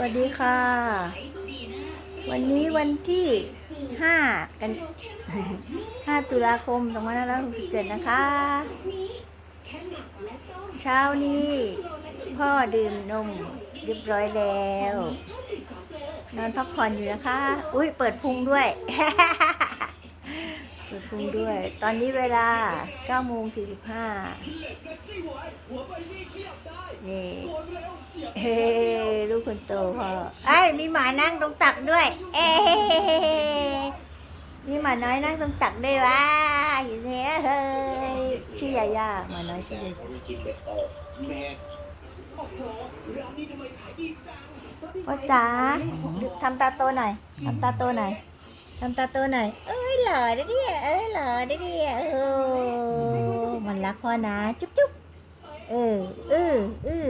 วัสดีค่ะ วันนี้วันที่ห้ากันห้าตุลาคมสองพันห้าร้อยหกสิบเจ็ดนะคะ เช้านี้ พ่อดื่มนมเรียบร้อยแล้ว นอนพักผ่อนอยู่นะคะ อุ้ยเปิดพุงด้วย เปิดพุงด้วย ตอนนี้เวลา9โมง45นี่เฮ้ลูก คนโตพ่อไอ้ยมีหมานั่งตรงตักด้วย เอ้มีหมาน้อยนั่งตรงตักด้วยวะอยู่เนี่ยเฮ้ยชื่อยาย่าหมาน้อยชื่อยาย่าไม่กินเบ็ดโตแม่พ่อจ๋าทำตาโตหน่อยทำตาโตหน่อยทำตาโตหน่อยเอ้ยหล่อดิเนี่ยเอ้ยหล่อดิเนี่ยเออมันรักพ่อนะ จุ๊บจุ๊บเออเออเออ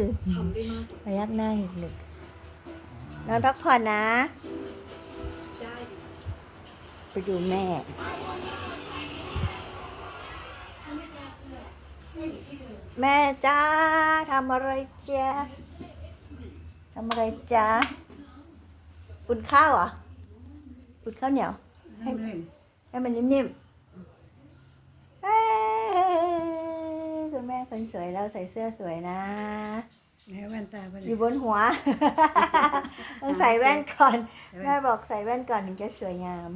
พยักหน้าอีกหนึ่ง นอนพักผ่อนนะ ไปดูแม่แม่จ้าทำอะไรจ้าทำอะไรจ้าอุ่นข้าวเหรอะอุ่นข้าวเหนียว ให้ให้มันนิ่มๆเอ้ยคุณแม่คนสวยแล้วใส่เสื้อสวยนะ ไหนแว่นตาไปอเลยยู่บนหัว ต้องใส่แว่นก่อนแม่บอกใส่แว่นก่อนถึงจะสวยงาม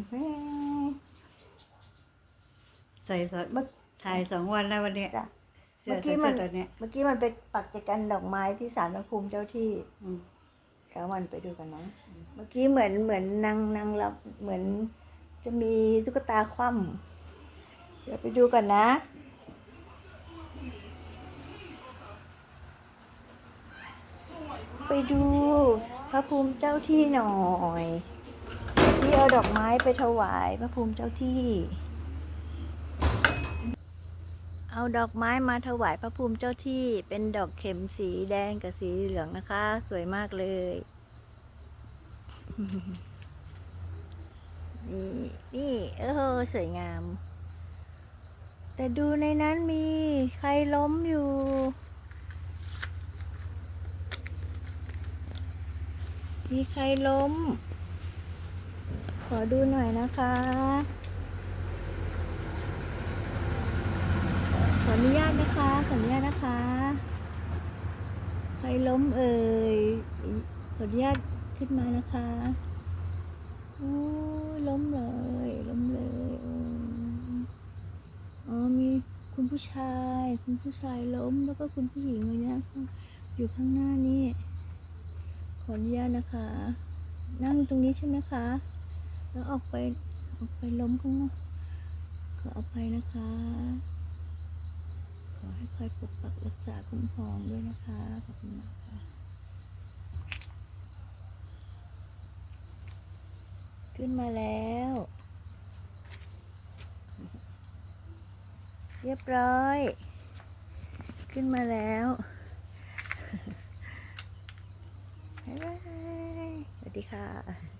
ใส่สองเมื่อถ่ายสองวันแล้ววันเนี้ยจ้ะ เสื้อเมื่อกี้ใส่มัเสื้อนตัวเนี้ยเมื่อกี้มันไปปักจักรันดอกไม้ที่ศาลพระภูมิเจ้าที่อืมแล้วมันไปดูกันนะเมื่อกี้เหมือนเหมือนนางนางรับเหมือน จะมีตุ๊กตาคว่ำเดี๋ยวไปดูกันนะ ไปดูพระภูมิเจ้าที่หน่อยที่เอาดอกไม้ไปถวายพระภูมิเจ้าที่ เอาดอกไม้มาถวายพระภูมิเจ้าที่ เป็นดอกเข็มสีแดงกับสีเหลืองนะคะ สวยมากเลยนี่นี่เออสวยงาม แต่ดูในนั้นมีใครล้มอยู่ มีใครล้ม ขอดูหน่อยนะคะ ขออนุญาตนะคะ ขออนุญาตนะคะ ใครล้มเอ่ย ขออนุญาตขึ้นมานะคะโอ้ล้มเลย ล้มเลยอ๋อ มีคุณผู้ชาย คุณผู้ชายล้มแล้วก็คุณผู้หญิงเลยนะอยู่ข้างหน้านี่ ขออนุญาตนะคะ นั่งตรงนี้ใช่ไหมคะ แล้วออกไปออกไปล้มข้างนอกขออภัยนะคะ ขอให้คอยปกปักรักษาคุ้มครองด้วยนะคะ ขอบคุณมากค่ะ ขึ้นมาแล้ว เรียบร้อย ขึ้นมาแล้ว บ๊ายบาย สวัสดี ค่ะ